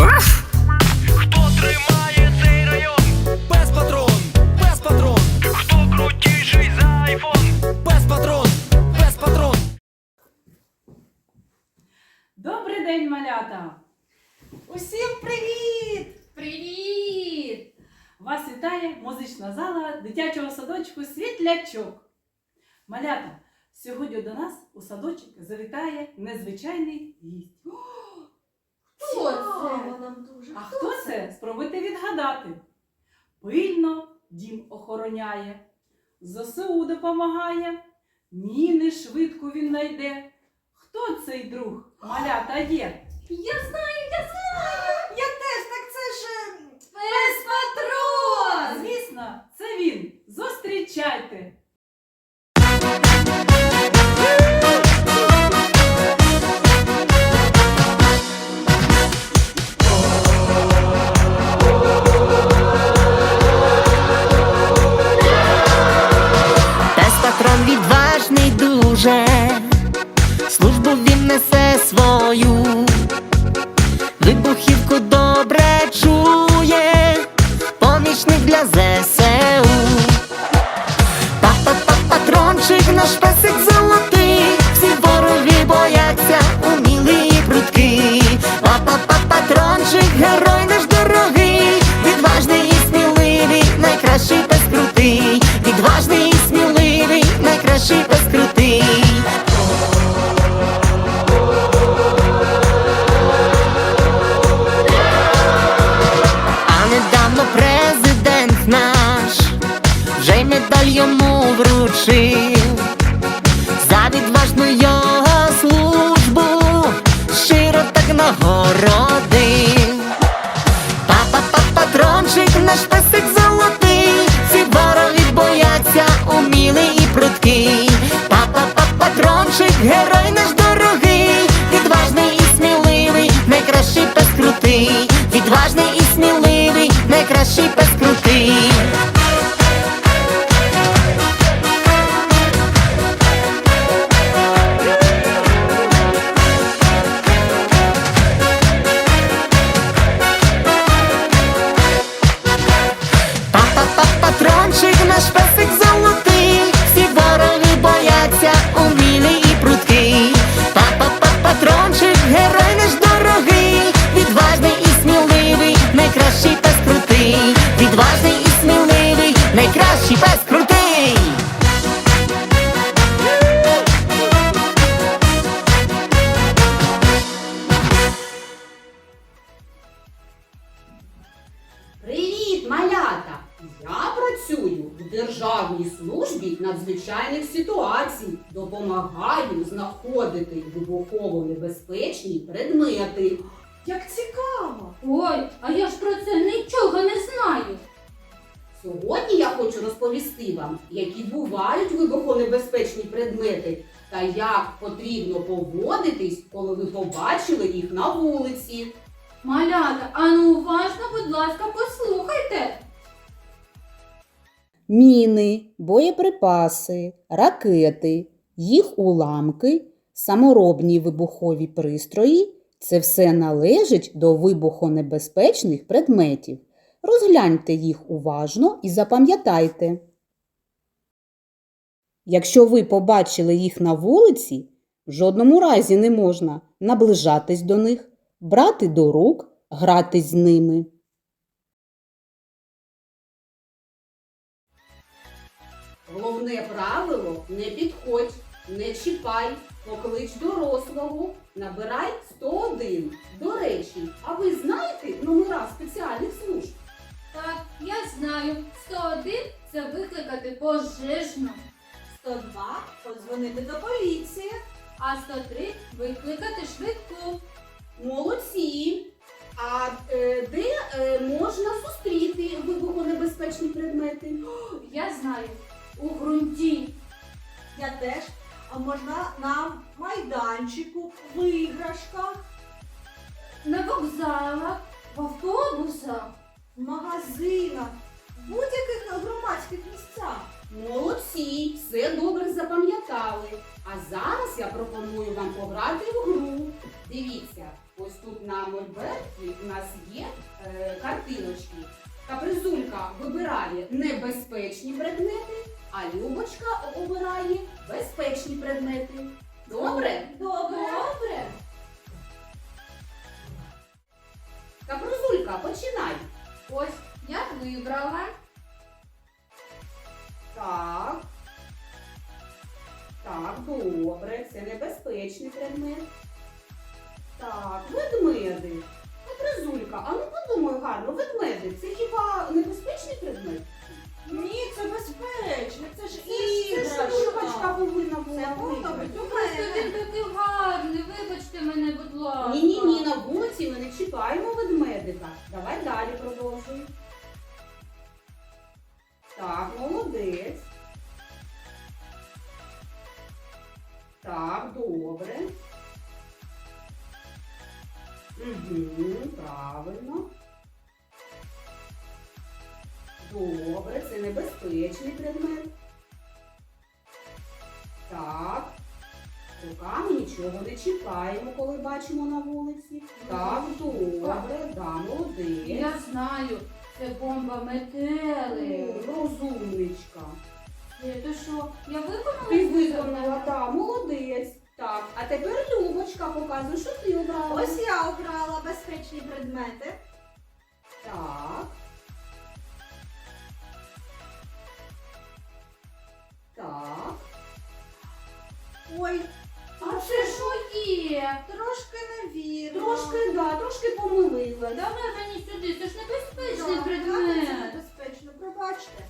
Хто тримає цей район? Без патрон, без патрон, Хто крутіший за айфон? без патрон, без патрон. Добрий день, малята! Усім привіт! Привіт! Вас вітає музична зала дитячого садочку Світлячок. Малята, сьогодні до нас у садочок завітає незвичайний гість. Хто це? Нам дуже. А хто це? Спробуйте відгадати. Пильно дім охороняє, ЗСУ допомагає, міни швидко він найде. Хто цей друг малята є? Я знаю, я знаю! Я теж, так це ж. е, Пес патрон! Звісно, це він. Зустрічайте! Герой наш дорогий, відважний і сміливий, найкращий пес крутий, відважний і сміливий, найкращий пес крутий. Надзвичайних ситуацій. Допомагаю знаходити вибухово небезпечні предмети. Як цікаво! Ой, а я ж про це нічого не знаю. Сьогодні я хочу розповісти вам, які бувають вибухонебезпечні предмети та як потрібно поводитись, коли ви побачили їх на вулиці. Малята, а ну уважно, будь ласка, послухайте. Міни, боєприпаси, ракети, їх уламки, саморобні вибухові пристрої це все належить до вибухонебезпечних предметів. Розгляньте їх уважно і запам'ятайте. Якщо ви побачили їх на вулиці, в жодному разі не можна наближатись до них, брати до рук, гратись з ними. Головне правило не підходь, не чіпай, поклич дорослого, набирай 101. До речі, а ви знаєте номера спеціальних служб? Так, я знаю, 101 це викликати пожежну, 102 подзвонити до поліції. а 103 викликати швидку. Молодці! А е, де е, можна зустріти вибухонебезпечні предмети? Я знаю, у ґрунті. Я теж. А можна на майданчику, в іграшках, На вокзалах, в автобусах. в магазинах, в будь-яких громадських місцях. Молодці, все добре запам'ятали. А зараз я пропоную вам пограти в гру. Дивіться, ось тут Тут на мольберті у нас є е, картиночки. Капризулька вибирає небезпечні предмети, а Любочка обирає безпечні предмети. Добре? Добре. Добре. Капризулька, починай. Ось я вибрала. Так. Так, добре, це небезпечний предмет. Так, ведмеди. Капризулька, а ну подумай гарно, ведмеди, це хіба небезпечний предмет? Так, добре. Угу, правильно. Добре, це небезпечний предмет. Так. Руками нічого не чіпаємо, коли бачимо на вулиці. Так, добре, да, молодець. Я знаю, це бомба метели. Розумничка. Е, То що, я виконала? Ти своє виконала, завдання? так, молодець. Так, а тепер Любочка показує, що ти обрала. Ось я обрала безпечні предмети. Так. Так. Ой, А це що є? трошки невірно. Трошки, да, трошки помилила. Давай мені сюди, це ж небезпечний Так, Це предмет. небезпечно, пробачте.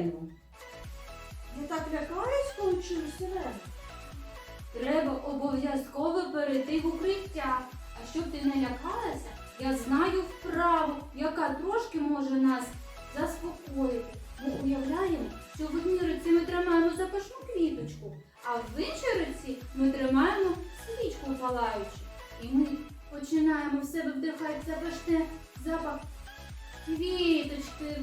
Сирену? Я так лякаюсь, коли чую сирену. Треба обов'язково перейти в укриття. А щоб ти не лякалася, я знаю вправу, яка трошки може нас заспокоїти. Ми уявляємо, що в одній руці ми тримаємо запашну квіточку, а в іншій руці ми тримаємо свічку палаючу. І ми починаємо в себе вдихати запашне запах квіточки.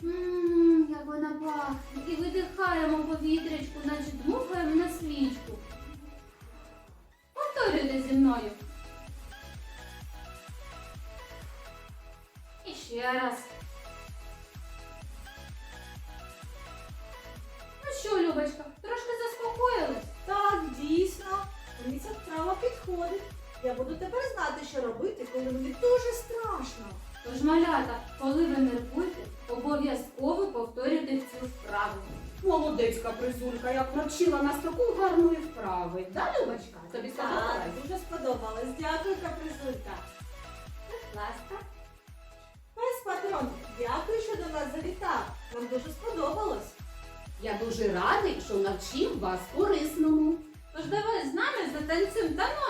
Ммм, як вона пахне. І видихаємо повітрячку, наче дмухаємо на свічку. Повторюйте зі мною. І ще раз. Ну що, Любочка, трошки заспокоїлась? Так, дійсно, мені ця вправа підходить. Я буду тепер знати, що робити, коли мені дуже страшно. Тож, малята, коли ви нервуєте, обов'язково повторюйте цю вправу. Молодець капризулька, як навчила нас такої гарної вправи. Да, Любочка? Тобі Так, сподобалось? дуже сподобалось. Дякую, капризулька. Будь ласка. Пес патрон, дякую, що до нас завітав. Вам дуже сподобалось. Я дуже радий, що навчив вас корисному. Тож давай з нами затанцюємо таночок.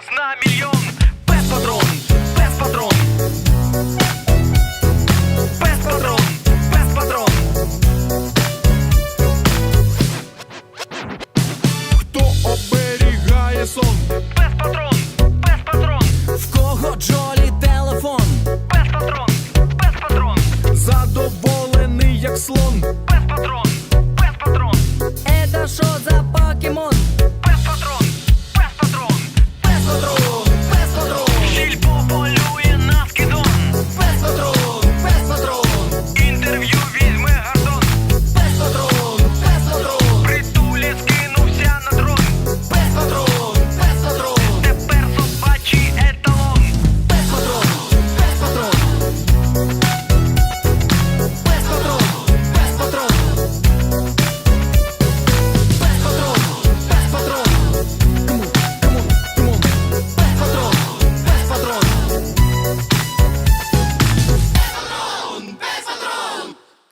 Час на мільйон. Без патрон, без патрон. Без патрон, без патрон. Хто оберігає сон? Без патрон, без патрон. В кого Джолі телефон? Без патрон, без патрон. Задоволений, як слон.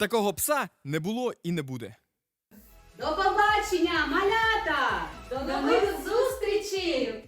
Такого пса не було і не буде. До побачення, малята! До нових зустрічей!